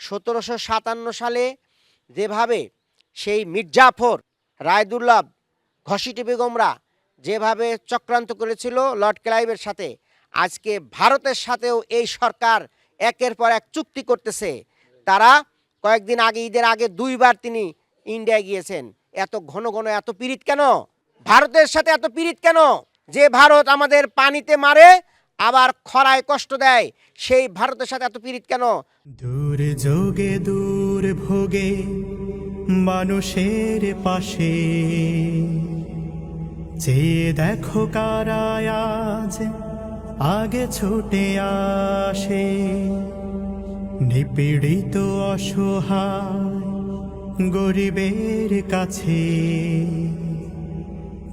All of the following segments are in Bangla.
সতেরোশো সাতান্ন সালে যেভাবে সেই মির্জাফর রায়দুল্লাভ ঘসিটি বেগমরা যেভাবে চক্রান্ত করেছিল লর্ড ক্লাইভের সাথে, আজকে ভারতের সাথেও এই সরকার একের পর এক চুক্তি করতেছে। তারা কয়েকদিন আগে, ঈদের আগে দুইবার তিনি ইন্ডিয়ায় গিয়েছেন। এত ঘন ঘন এত পীড়িত কেন? ভারতের সাথে এত পীড়িত কেন? যে ভারত আমাদের পানিতে মারে আবার খরায় কষ্ট দেয়। সেই ভারতের সাথে এত পীড়িত কেন? দূর যোগে, দূর ভোগে, মানুষের পাশে। যে দেখো কারায় আজ, আগে ছুটে আসে। নিপীড়িত, অসহায়, গরিবের কাছে।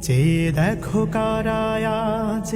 যে দেখো কারায় আজ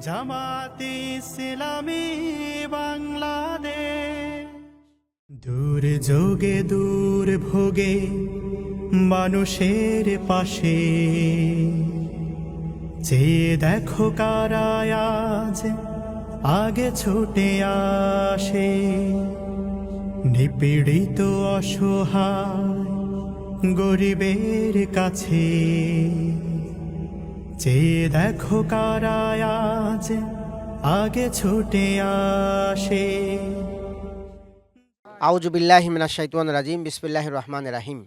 জামাতে বাংলাদেশ। দূর যোগে দূর ভোগে মানুষের পাশে। যে দেখো কারায় আজ আগে ছুটে আসে, নিপীড়িত, অসহায়, গরিবের কাছে। যে দেখো কারায় আগে ছুটে আসে। আউজুবিল্লাহ মিনা রাজিম বিসমিল্লাহ রহমান রাহিম।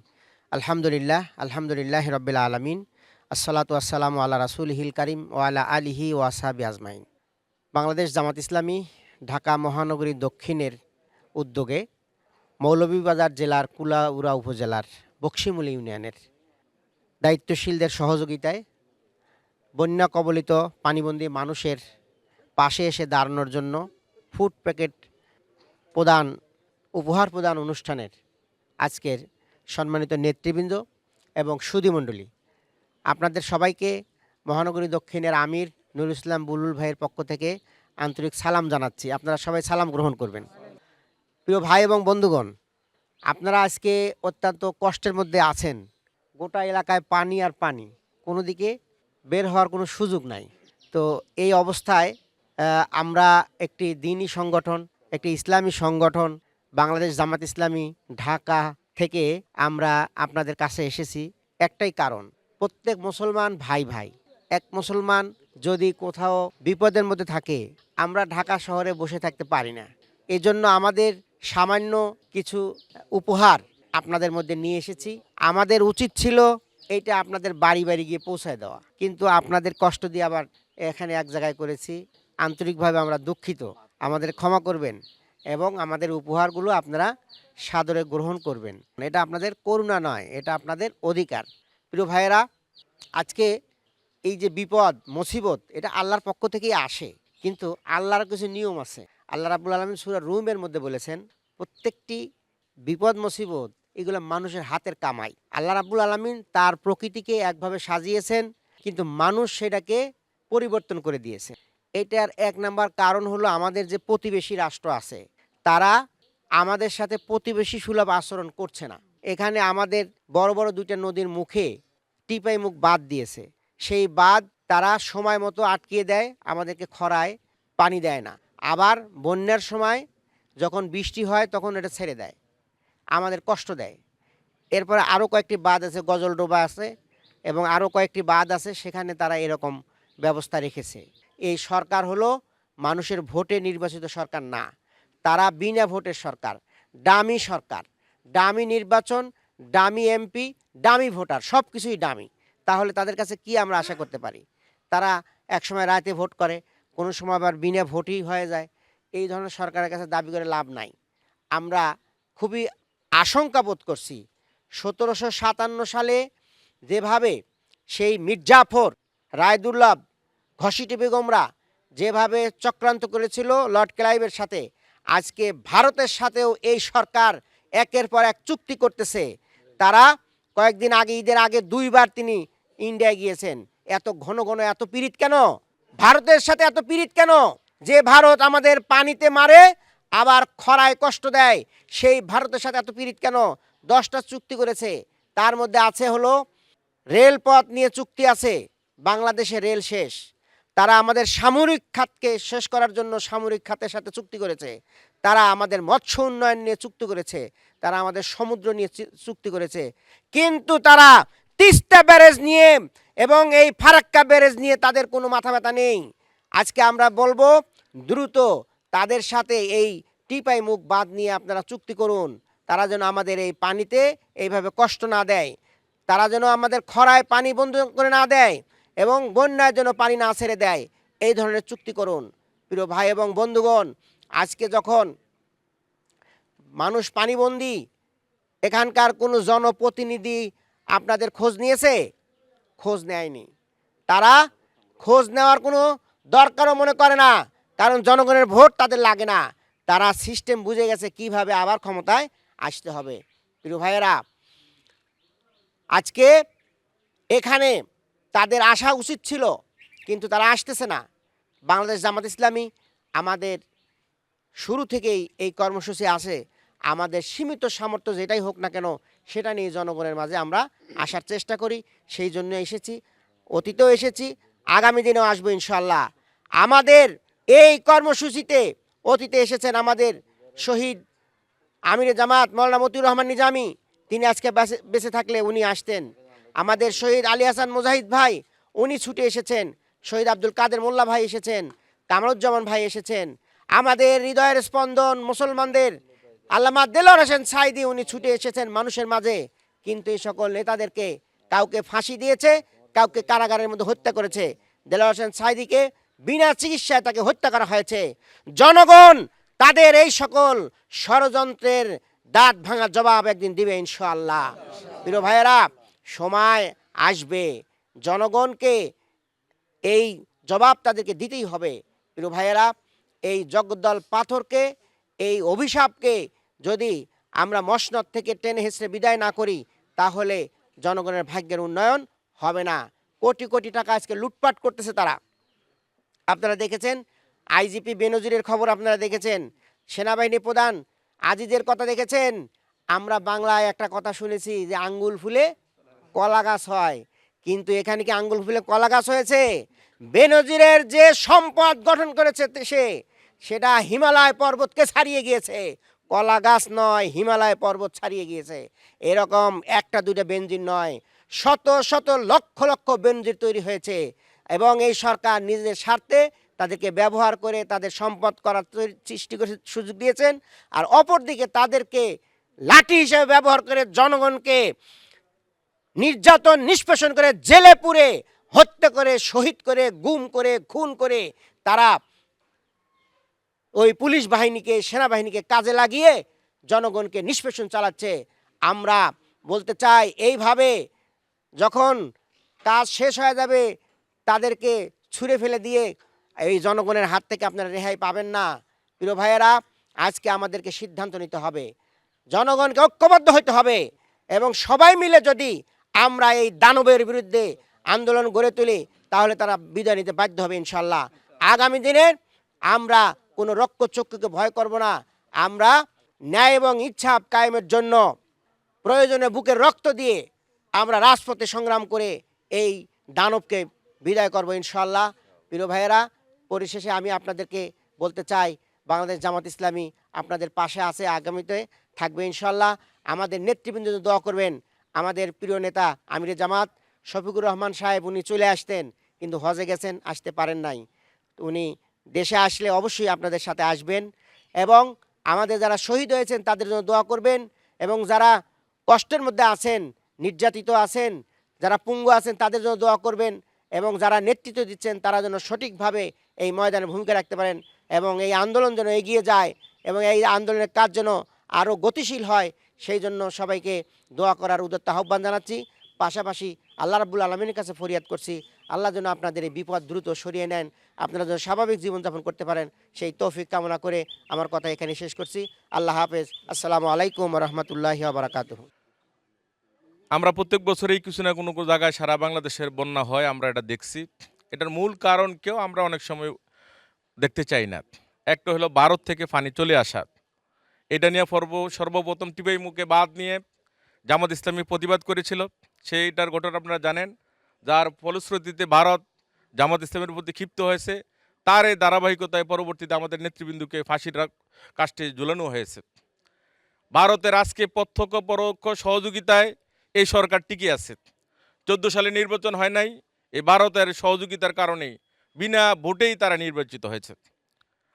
আলহামদুলিল্লাহ আলহামদুলিল্লাহ রব্বিল আলমিন। আসসালাতু আসসালামু আল্লাহ রাসুল হিল করিম ও আলা আলিহি ও আসাবি আজমাইন। বাংলাদেশ জামাত ইসলামী, ঢাকা মহানগরী দক্ষিণের উদ্যোগে মৌলভীবাজার জেলার কুলাউড়া উপজেলার বক্সিমুল ইউনিয়নের দায়িত্বশীলদের সহযোগিতায় বন্যা কবলিত পানিবন্দী মানুষের পাশে এসে দাঁড়ানোর জন্য ফুড প্যাকেট প্রদান, উপহার প্রদান অনুষ্ঠানের আজকের সম্মানিত নেতৃবৃন্দ এবং সুধীমণ্ডলী আপনাদের সবাইকে মহানগরী দক্ষিণের আমির নুরুল ইসলাম বুলুল ভাইয়ের পক্ষ থেকে আন্তরিক সালাম জানাচ্ছি। আপনারা সবাই সালাম গ্রহণ করবেন। প্রিয় ভাই এবং বন্ধুগণ, আপনারা আজকে অত্যন্ত কষ্টের মধ্যে আছেন। গোটা এলাকায় পানি আর পানি, কোনো দিকে বের হওয়ার কোনো সুযোগ নাই। তো এই অবস্থায় আমরা একটি দিনী সংগঠন, একটি ইসলামী সংগঠন, বাংলাদেশ জামাত ইসলামী, ঢাকা থেকে আমরা আপনাদের কাছে এসেছি। একটাই কারণ, প্রত্যেক মুসলমান ভাই ভাই। এক মুসলমান যদি কোথাও বিপদের মধ্যে থাকে, আমরা ঢাকা শহরে বসে থাকতে পারি না। এজন্য আমাদের সামান্য কিছু উপহার আপনাদের মধ্যে নিয়ে এসেছি। আমাদের উচিত ছিল এইটা আপনাদের বাড়ি বাড়ি গিয়ে পৌঁছায় দেওয়া। কিন্তু আপনাদের কষ্ট দিয়ে আবার এখানে এক জায়গায় করেছি। আন্তরিকভাবে আমরা দুঃখিত। আমাদের ক্ষমা করবেন এবং আমাদের উপহারগুলো আপনারা সাদরে গ্রহণ করবেন। এটা আপনাদের করুণা নয়, এটা আপনাদের অধিকার। প্রিয় ভাইয়েরা, আজকে এই যে বিপদ, মুসিবত, এটা আল্লাহর পক্ষ থেকেই আসে। কিন্তু আল্লাহর কিছু নিয়ম আছে। আল্লাহ রাবুল আলমিন সুরা রুমের মধ্যে বলেছেন, প্রত্যেকটি বিপদ, মুসিবত এগুলো মানুষের হাতের কামাই। আল্লাহ রাবুল আলমিন তার প্রকৃতিকে একভাবে সাজিয়েছেন, কিন্তু মানুষ সেটাকে পরিবর্তন করে দিয়েছে। এটার এক নাম্বার কারণ হলো আমাদের যে প্রতিবেশী রাষ্ট্র আছে, তারা আমাদের সাথে প্রতিবেশী সুলভ আচরণ করছে না। এখানে আমাদের বড় বড় দুইটা নদীর মুখে টিপাই মুখ বাদ দিয়েছে। সেই বাদ তারা সময় মতো আটকিয়ে দেয়, আমাদেরকে খরায় পানি দেয় না। আবার বন্যার সময় যখন বৃষ্টি হয়, তখন এটা ছেড়ে দেয়। আমাদের কষ্ট দেয়। এরপরে আরও কয়েকটি বাঁধ আছে গজলডোবা আছে এবং আরও কয়েকটি বাঁধ আছে, সেখানে তারা এরকম ব্যবস্থা রেখেছে। এই সরকার হলো মানুষের ভোটে নির্বাচিত সরকার না। তারা বিনা ভোটের সরকার ডামি সরকার। ডামি নির্বাচন ডামি এমপি ডামি ভোটার সব কিছুই ডামি তাহলে তাদের কাছে কি আমরা আশা করতে পারি? তারা একসময় রাতে ভোট করে, কোনো সময় আবার বিনা ভোটই হয়ে যায়। এই ধরনের সরকারের কাছে দাবি করে লাভ নাই। আমরা খুবই আশঙ্কা বোধ করছি। সতেরোশো সাতান্ন সালে যেভাবে সেই মির্জাফর রায়দুল্লাভ ঘসিটি বেগমরা যেভাবে চক্রান্ত করেছিল লর্ড ক্লাইভের সাথে, আজকে ভারতের সাথেও এই সরকার একের পর এক চুক্তি করতেছে। তারা কয়েকদিন আগে, ঈদের আগে দুইবার তিনি ইন্ডিয়ায় গিয়েছেন। এত ঘন ঘন এত পীড়িত কেন? ভারতের সাথে এত পীড়িত কেন? যে ভারত আমাদের পানিতে মারে আবার খরায় কষ্ট দেয়। সেই ভারতের সাথে এত পীড়িত কেন? দশটা চুক্তি করেছে। তার মধ্যে আছে হলো, রেলপথ নিয়ে চুক্তি আছে, বাংলাদেশে রেল শেষ। তারা আমাদের সামরিক খাতকে শেষ করার জন্য সামরিক খাতের সাথে চুক্তি করেছে। তারা আমাদের মৎস্য উন্নয়ন নিয়ে চুক্তি করেছে। তারা আমাদের সমুদ্র নিয়ে চুক্তি করেছে। কিন্তু তারা তিস্তা ব্যারেজ নিয়ে এবং এই ফারাক্কা ব্যারেজ নিয়ে তাদের কোনো মাথা ব্যথা নেই। আজকে আমরা বলব, দ্রুত তাদের সাথে এই টিপাই মুখ বাঁধ নিয়ে আপনারা চুক্তি করুন। তারা যেন আমাদের এই পানিতে এইভাবে কষ্ট না দেয়। তারা যেন আমাদের খরায় পানি বন্ধ করে না দেয় এবং বন্যায় যেন পানি না ছেড়ে দেয়। এই ধরনের চুক্তি করুন। প্রিয় ভাই এবং বন্ধুগণ, আজকে যখন মানুষ পানিবন্দী, এখানকার কোনো জনপ্রতিনিধি আপনাদের খোঁজ নিয়েছে? খোঁজ নেয়নি। তারা খোঁজ নেওয়ার কোনো দরকারও মনে করে না। কারণ জনগণের ভোট তাদের লাগে না। তারা সিস্টেম বুঝে গেছে কীভাবে আবার ক্ষমতায় আসতে হবে। প্রিয় ভাইয়েরা, আজকে এখানে তাদের আসা উচিত ছিল, কিন্তু তারা আসতেছে না। বাংলাদেশ জামাত ইসলামী আমাদের শুরু থেকেই এই কর্মসূচি আসে আমাদের সীমিত সামর্থ্য যেটাই হোক না কেন, সেটা নিয়ে জনগণের মাঝে আমরা আসার চেষ্টা করি। সেই জন্য এসেছি, অতীতেও এসেছি, আগামী দিনেও আসব ইনশাল্লাহ আমাদের এই কর্মসূচিতে অতীতে এসেছেন আমাদের শহীদ আমিরে জামাত মৌলানা মতিউর রহমান নিজামি। তিনি আজকে বেঁচে- থাকলে উনি আসতেন। আমাদের শহীদ আলী হাসান মুজাহিদ ভাই, উনি ছুটে এসেছেন। শহীদ আব্দুল কাদের মোল্লা ভাই এসেছেন। কামরুজ্জামান ভাই এসেছেন। আমাদের হৃদয়ের স্পন্দন মুসলমানদের। আল্লামা দেলোয়ার হোসেন সাইদি, উনি ছুটে এসেছেন মানুষের মাঝে। কিন্তু এই সকল নেতাদেরকে কাউকে ফাঁসি দিয়েছে, কাউকে কারাগারের মধ্যে হত্যা করেছে। দেলোয়ার হোসেন সাইদিকে বিনা চিকিৎসায় তাকে হত্যা করা হয়েছে। জনগণ তাদের এই সকল ষড়যন্ত্রের দাঁত ভাঙা জবাব একদিন দিবে ইনশাআল্লাহ। প্রিয় ভাইয়েরা, সময় আসবে। জনগণকে এই জবাব তাদেরকে দিতেই হবে। প্রিয় ভাইয়েরা, এই জগদ্দল পাথরকে, এই অভিশাপকে যদি আমরা মসনদ থেকে টেনে হেসড়ে বিদায় না করি, তাহলে জনগণের ভাগ্যের উন্নয়ন হবে না। কোটি কোটি টাকা আজকে লুটপাট করতেছে তারা। আপনারা দেখেছেন? আইজিপি বেনজিরের খবর আপনারা দেখেছেন? সেনাবাহিনী প্রধান আজিজের কথা দেখেছেন? আমরা বাংলায় একটা কথা শুনেছি যে আঙ্গুল ফুলে কলা গাছ হয়। কিন্তু এখানে কি আঙ্গুল ফুলে কলা গাছ হয়েছে? বেনজিরের যে সম্পদ গঠন করেছে সে, সেটা হিমালয় পর্বতকে ছাড়িয়ে গিয়েছে। কলা গাছ নয়, হিমালয় পর্বত ছাড়িয়ে গিয়েছে। এরকম একটা দুটো বেঞ্জিন নয়। শত শত লক্ষ লক্ষ বেঞ্জির তৈরি হয়েছে। এবং এই সরকার নিজেদের স্বার্থে তাদেরকে ব্যবহার করে তাদের সম্পদ করার সৃষ্টি করে সুযোগ দিয়েছেন। আর অপরদিকে তাদেরকে লাঠি হিসেবে ব্যবহার করে জনগণকে নির্যাতন, নিষ্পেষণ করে জেলে পুরে হত্যা করে, শহীদ করে, গুম করে, খুন করে তারা ওই পুলিশ বাহিনীকে, সেনাবাহিনীকে কাজে লাগিয়ে জনগণকে নিষ্পেষণ চালাচ্ছে। আমরা বলতে চাই, এইভাবে যখন কাজ শেষ হয়ে যাবে তাদেরকে ছুঁড়ে ফেলে দিয়ে এই জনগণের হাত থেকে আপনারা রেহাই পাবেন না। প্রিয় ভাইয়েরা, আজকে আমাদেরকে সিদ্ধান্ত নিতে হবে। জনগণকে ঐক্যবদ্ধ হতে হবে এবং সবাই মিলে যদি আমরা এই দানবের বিরুদ্ধে আন্দোলন গড়ে তুলি, তাহলে তারা বিদায় নিতে বাধ্য হবে ইনশাল্লাহ আগামী দিনে আমরা কোনো রক্তচক্ষুকে ভয় করব না। আমরা ন্যায় এবং ইচ্ছা কায়েমের জন্য প্রয়োজনে বুকের রক্ত দিয়ে আমরা রাজপথে সংগ্রাম করে এই দানবকে বিদায় করব ইনশাল্লাহ প্রিয় ভাইয়েরা, পরিশেষে আমি আপনাদেরকে বলতে চাই, বাংলাদেশ জামাত ইসলামী আপনাদের পাশে আছে, আগামীতে থাকবে ইনশাল্লাহ আমাদের নেতৃবৃন্দ দোয়া করবেন, আমাদের প্রিয় নেতা আমিরে জামাত, শফিকুর রহমান সাহেব উনি চলে আসতেন, কিন্তু হজে গেছেন, আসতে পারেন নাই। উনি দেশে আসলে অবশ্যই আপনাদের সাথে আসবেন এবং আমাদের যারা শহীদ হয়েছেন, তাদের জন্য দোয়া করবেন এবং যারা কষ্টের মধ্যে আছেন, নির্যাতিত আছেন, যারা পুঙ্গু আছেন, তাদের জন্য দোয়া করবেন। এবং যারা নেতৃত্ব দিচ্ছেন, তারা যেন সঠিকভাবে এই ময়দানে ভূমিকা রাখতে পারেন এবং এই আন্দোলন যেন এগিয়ে যায় এবং এই আন্দোলনের কাজ যেন আরও গতিশীল হয়, সেই জন্য সবাইকে দোয়া করার উদ্যত্ত আহ্বান জানাচ্ছি। পাশাপাশি আল্লাহ রাব্বুল আলমিনের কাছে ফরিয়াদ করছি, আল্লাহ যেন আপনাদের এই বিপদ দ্রুত সরিয়ে নেন, আপনারা যেন স্বাভাবিক জীবনযাপন করতে পারেন, সেই তৌফিক কামনা করে আমার কথা এখানে শেষ করছি। আল্লাহ হাফেজ, আসসালামু আলাইকুম রহমতুল্লাহি বারাকাতুহ। আমরা প্রত্যেক বছরেই কিছু না কোনো জায়গায় সারা বাংলাদেশের বন্যা হয়, আমরা এটা দেখছি। এটার মূল কারণ কেউ আমরা অনেক সময় দেখতে চাই না। একটা হলো ভারত থেকে পানি চলে আসা। এটা নিয়ে পর্ব, সর্বপ্রথম টিপাই মুখে বাদ নিয়ে জামাত ইসলামী প্রতিবাদ করেছিল। সেইটার ঘটনা আপনারা জানেন, যার ফলশ্রুতিতে ভারত জামাত ইসলামের প্রতি ক্ষিপ্ত হয়েছে। তার এই ধারাবাহিকতায় পরবর্তীতে আমাদের নেতৃবৃন্দকে ফাঁসির কাষ্টে ঝুলানো হয়েছে। ভারতের আজকে প্রত্যক্ষ পরোক্ষ সহযোগিতায় এই সরকার টিকে আছে। চোদ্দ সালে নির্বাচন হয় নাই, এই ভারতের সহযোগিতার কারণেই বিনা ভোটেই তারা নির্বাচিত হয়েছে।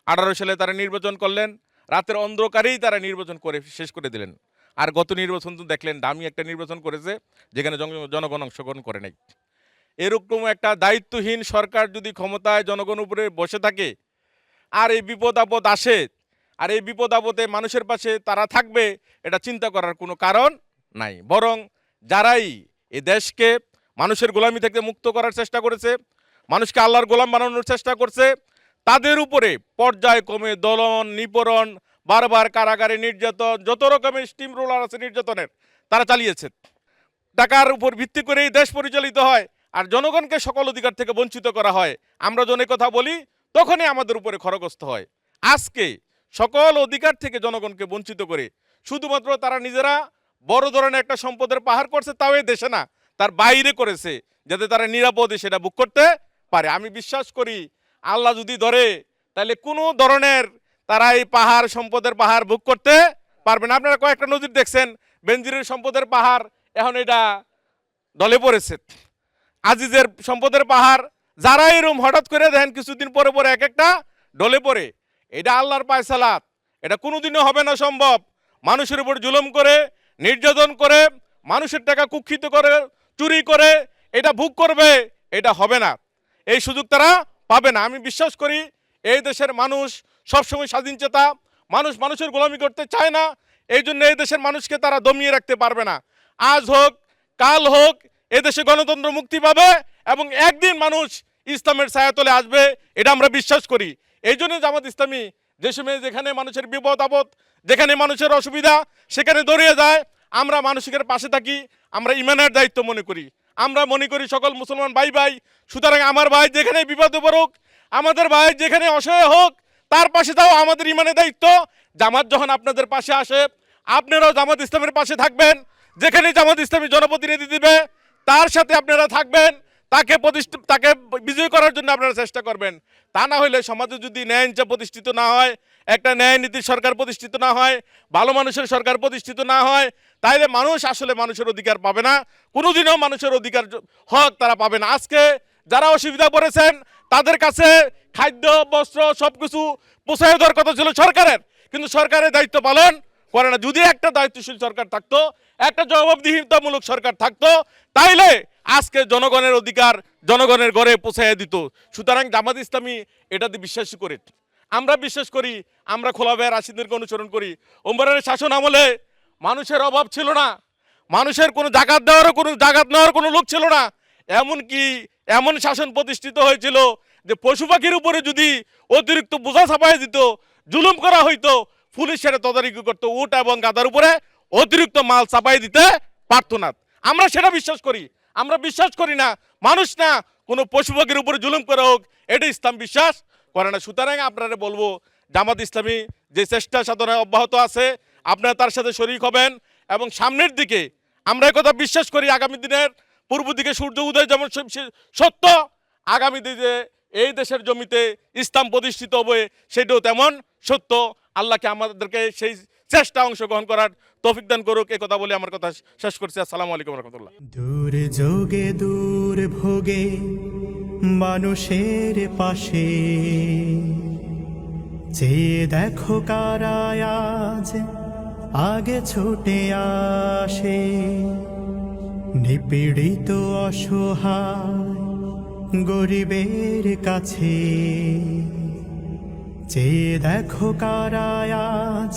আঠারো সালে তারা নির্বাচন করলেন, রাতের অন্ধকারেই তারা নির্বাচন করে শেষ করে দিলেন। আর গত নির্বাচন তো দেখলেন, দামি একটা নির্বাচন করেছে, যেখানে জন- জনগণ অংশগ্রহণ করে নাই। এরকম একটা দায়িত্বহীন সরকার যদি ক্ষমতায় জনগণ উপরে বসে থাকে, আর এই বিপদ আপদ আসে, আর এই বিপদ আপদে মানুষের পাশে তারা থাকবে, এটা চিন্তা করার কোনো কারণ নাই। বরং যারাই এ দেশকে মানুষের গোলামি থেকে মুক্ত করার চেষ্টা করেছে, মানুষকে আল্লাহর গোলাম বানানোর চেষ্টা করছে, তাদের উপরে পর্যায়ক্রমে দলন, নিপরণ, বারবার কারাগারে নির্যাতন, যত রকমের স্টিম রোলার আছে নির্যাতনের, তারা চালিয়েছে। টাকার উপর ভিত্তি করে এই দেশ পরিচালিত হয় আর জনগণকে সকল অধিকার থেকে বঞ্চিত করা হয়। আমরা এই কথা বলি, তখনই আমাদের উপরে খরগ্রস্ত হয়। আজকে সকল অধিকার থেকে জনগণকে বঞ্চিত করে, শুধুমাত্র তারা নিজেরা বড় ধরনের একটা সম্পদের পাহাড় করছে, তাও এই দেশে না, তার বাইরে করেছে, যাতে তারা নিরাপদে সেটা বুক করতে পারে। আমি বিশ্বাস করি, আল্লাহ যদি ধরে, তাহলে কোনো ধরনের তারা এই পাহাড়, সম্পদের পাহাড় বুক করতে পারবে না। আপনারা কয়েকটা নদীর দেখছেন বেঞ্জিরের সম্পদের পাহাড়, এখন এটা দলে পড়েছে। আজিজের সম্পদের পাহাড়, যারা এরম হঠাৎ করে দেখেন, কিছুদিন পরে পরে এক একটা ডলে পড়ে। এটা আল্লাহর পায়সালাত। এটা কোনোদিনও হবে না সম্ভব। মানুষের উপর জুলুম করে নির্যাতন করে, মানুষের টাকা কুক্ষিত করে, চুরি করে, এটা ভোগ করবে, এটা হবে না। এই সুযোগ তারা পাবে না। আমি বিশ্বাস করি, এই দেশের মানুষ সবসময় স্বাধীন চেতা, মানুষ মানুষের গোলামি করতে চায় না, এই জন্য এই দেশের মানুষকে তারা দমিয়ে রাখতে পারবে না। আজ হোক, কাল হোক এদেশে গণতন্ত্র মুক্তি পাবে এবং একদিন মানুষ ইসলামের ছায়াতলে আসবে, এটা আমরা বিশ্বাস করি। এই জন্য জামাত ইসলামী, যে সময় যেখানে মানুষের বিপদ আপদ যেখানে মানুষের অসুবিধা, সেখানে দৌড়িয়ে যায়। আমরা মানুষের পাশে থাকি, আমরা ইমানের দায়িত্ব মনে করি। আমরা মনে করি সকল মুসলমান ভাই ভাই, সুতরাং আমার ভাই যেখানে বিপদে পড়ুক, আমাদের ভাই যেখানে অসহায় হোক, তার পাশে তাও আমাদের ইমানের দায়িত্ব। জামাত যখন আপনাদের পাশে আসে, আপনারাও জামাত ইসলামের পাশে থাকবেন। যেখানে জামাত ইসলামী জনপ্রতিনিধি দিবে, তার সাথে আপনারা থাকবেন। তাকে প্রতিষ্ঠিত তাকে বিজয় করার জন্য আপনারা চেষ্টা করবেন। তা না হলে সমাজে যদি ন্যায় ইনসাফ প্রতিষ্ঠিত না হয়, একটা ন্যায় নীতির সরকার প্রতিষ্ঠিত না হয়, ভালো মানুষের সরকার প্রতিষ্ঠিত না হয়, তাইলে মানুষ আসলে মানুষের অধিকার পাবে না। কোনোদিনও মানুষের অধিকার হক তারা পাবে না। আজকে যারা অসুবিধা পড়েছেন, তাদের কাছে খাদ্য, বস্ত্র সব কিছু পোষায় দেওয়ার কথা ছিল সরকারের। কিন্তু সরকারের দায়িত্ব পালন করে না। যদি একটা দায়িত্বশীল সরকার থাকতো, একটা জবাবদিহিতামূলক সরকার থাকতো, তাইলে আজকে জনগণের অধিকার জনগণের ঘরে পৌঁছাইয়া দিত। সুতরাং জামাত ইসলামী এটাতে বিশ্বাস করে। আমরা বিশ্বাস করি, আমরা খোলাভাইয়ের রাশিদেরকে অনুসরণ করি। ওমরের শাসন আমলে মানুষের অভাব ছিল না। মানুষের কোনো জাগাত দেওয়ারও কোনো জাগাত নেওয়ার কোনো লোক ছিল না। এমন কি এমন শাসন প্রতিষ্ঠিত হয়েছিল যে পশু পাখির উপরে যদি অতিরিক্ত বোঝা ছাপাই দিত, জুলুম করা হইতো পুলিশ সেটা তদারকি করতো, উট এবং গাদার উপরে অতিরিক্ত মাল চাপাই দিতে পারত না। আমরা সেটা বিশ্বাস করি। আমরা বিশ্বাস করি না, মানুষ না, কোনো পশু পাখির উপরে জুলুম করা হোক, এটা ইসলাম বিশ্বাস। করে না, সুতরাং আপনারা বলব, জামাত ইসলামী যে চেষ্টা সাধনায় অব্যাহত আছে, আপনারা তার সাথে শরিক হবেন এবং সামনের দিকে আমরা কথা বিশ্বাস করি, আগামী দিনের পূর্ব দিকে সূর্য উদয় যেমন সত্য, আগামী দিনে এই দেশের জমিতে ইসলাম প্রতিষ্ঠিত হবে, সেটাও তেমন সত্য। আল্লাহকে আমাদেরকে সেই চেষ্টা অংশগ্রহণ করার তৌফিক দান করুক। এই কথা বলে আমার কথা শেষ করছি। আসসালামু আলাইকুম রহমতুল্লাহ। দূর যোগে, দূর ভোগে, মানুষের পাশে। যে দেখো কারায় আজ আগে ছুটে আসে। নিপীড়িত, অসহায়, গরিবের কাছে। যে দেখো কারায় আজ